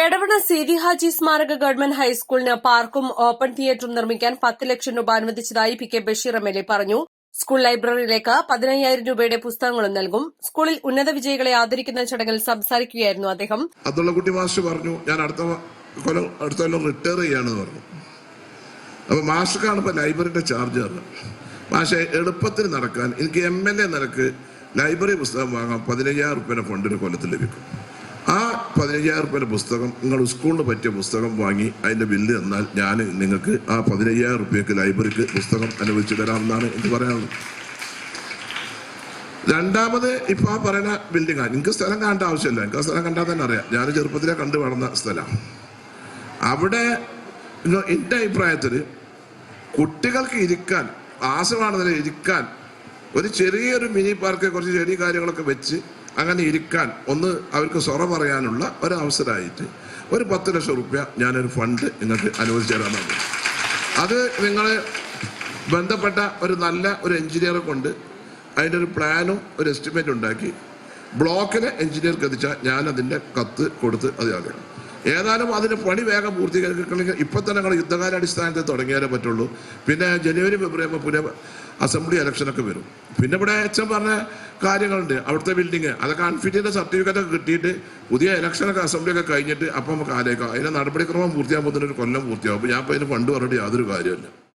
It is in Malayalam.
എടവണ സീതി ഹാജി സ്മാരക ഗവൺമെന്റ് ഹൈസ്കൂളിന് പാർക്കും ഓപ്പൺ തിയേറ്ററും നിർമ്മിക്കാൻ പത്ത് ലക്ഷം രൂപ അനുവദിച്ചതായി P K Basheer M L A പറഞ്ഞു. സ്കൂൾ ലൈബ്രറിയിലേക്ക് പതിനയ്യായിരം രൂപയുടെ പുസ്തകങ്ങളും നൽകും. സ്കൂളിൽ ഉന്നത വിജയികളെ ആദരിക്കുന്ന ചടങ്ങിൽ സംസാരിക്കുകയായിരുന്നു അദ്ദേഹം. അബ്ദുള്ളക്കുട്ടി മാസ്റ്റർ പറഞ്ഞു ഞാൻ അടുത്ത കൊല്ലം അടുത്ത കൊല്ലം റിട്ടയർ ചെയ്യാണെന്ന് പറഞ്ഞു. അപ്പൊ മാസ്റ്റർക്കാണ് ഇപ്പൊ ലൈബ്രറിയുടെ ചാർജ് മാഷെ എളുപ്പത്തിൽ നടക്കാൻ എനിക്ക് എം എൽ എ നിലയ്ക്ക് ലൈബ്രറി പുസ്തകം വാങ്ങാൻ പതിനയ്യായിരം റുപ്യയുടെ ഫണ്ടിന് കൊല്ലത്തിൽ ലഭിക്കും. പതിനയ്യായിരം റുപ്യയുടെ പുസ്തകം നിങ്ങൾ സ്കൂളിന് പറ്റിയ പുസ്തകം വാങ്ങി അതിന്റെ ബില്ല് തന്നാൽ ഞാൻ നിങ്ങൾക്ക് ആ പതിനയ്യായിരം റുപ്യക്ക് ലൈബ്രറിക്ക് പുസ്തകം അനുവദിച്ചു തരാമെന്നാണ് എനിക്ക് പറയാനുള്ളത്. രണ്ടാമത് ഇപ്പൊ ആ പറയുന്ന ബിൽഡിംഗ് നിങ്ങൾക്ക് സ്ഥലം കാണേണ്ട ആവശ്യമില്ല. എനിക്ക് ആ സ്ഥലം കണ്ടാൽ തന്നെ അറിയാം. ഞാൻ ചെറുപ്പത്തിലെ കണ്ടു വളർന്ന സ്ഥലം അവിടെ എന്റെ അഭിപ്രായത്തിൽ കുട്ടികൾക്ക് ഇരിക്കാൻ ആശമാണെന്നല്ല ഇരിക്കാൻ ഒരു ചെറിയൊരു മിനി പാർക്ക് കുറച്ച് ചെറിയ കാര്യങ്ങളൊക്കെ വെച്ച് അങ്ങനെ ഇരിക്കാൻ ഒന്ന് അവർക്ക് സൊറ പറയാനുള്ള ഒരു അവസരമായിട്ട് ഒരു പത്ത് ലക്ഷം റുപ്യ ഞാനൊരു ഫണ്ട് നിങ്ങൾക്ക് അനുവദിച്ചു തരാമെന്നാണ് അത് നിങ്ങൾ ബന്ധപ്പെട്ട ഒരു നല്ല ഒരു എഞ്ചിനീയറെ കൊണ്ട് അതിന്റെ ഒരു പ്ലാനും ഒരു എസ്റ്റിമേറ്റ് ഉണ്ടാക്കി ബ്ലോക്കിലെ എഞ്ചിനീയർക്ക് എത്തിച്ചാൽ ഞാൻ അതിന്റെ കത്ത് കൊടുത്ത് അത് ആകണം ഏതായാലും അതിന് പണി വേഗം പൂർത്തീകരിക്കണമെങ്കിൽ ഇപ്പം തന്നെ ഞങ്ങൾ യുദ്ധകാലാടിസ്ഥാനത്തിൽ തുടങ്ങിയാലേ പറ്റുള്ളൂ. പിന്നെ ജനുവരി ഫെബ്രുവരി പുതിയ അസംബ്ലി ഇലക്ഷനൊക്കെ വരും. പിന്നെ ഇവിടെ അച്ഛൻ പറഞ്ഞ കാര്യങ്ങളുണ്ട്. അവിടുത്തെ ബിൽഡിങ് അതൊക്കെ അൺഫിറ്റിന്റെ സർട്ടിഫിക്കറ്റ് ഒക്കെ കിട്ടിയിട്ട് പുതിയ ഇലക്ഷനൊക്കെ അസംബ്ലി ഒക്കെ കഴിഞ്ഞിട്ട് അപ്പം നമുക്ക് ആലോചിക്കാം. അതിന്റെ നടപടിക്രമം പൂർത്തിയാകുമ്പോൾ ഒരു കൊല്ലം പൂർത്തിയാകും. അപ്പോൾ ഞാൻ ഇപ്പോൾ അതിന് ഫണ്ട് പറഞ്ഞിട്ട് യാതൊരു കാര്യമില്ല